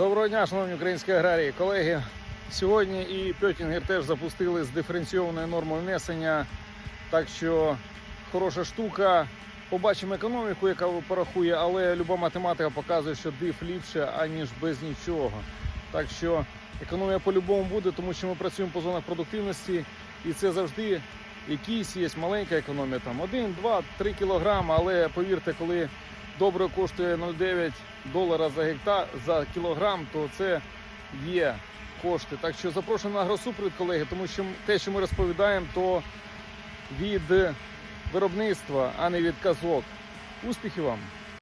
Доброго дня, шановні українські аграрії, колеги. Сьогодні і Пьотінгер теж запустили з диференційованою нормою внесення. Так що хороша штука. Побачимо економіку, яка порахує, але люба математика показує, що диф ліпше, аніж без нічого. Так що економія по-любому буде, тому що ми працюємо по зонах продуктивності, і це завжди якісь є маленька економія, там 1, 2, 3 кілограми, але повірте, коли добре коштує 0,9 долара за гектар за кілограм, то це є кошти. Так що запрошую на агросупровід, колеги, тому що те, що ми розповідаємо, то від виробництва, а не від казок. Успіхів вам!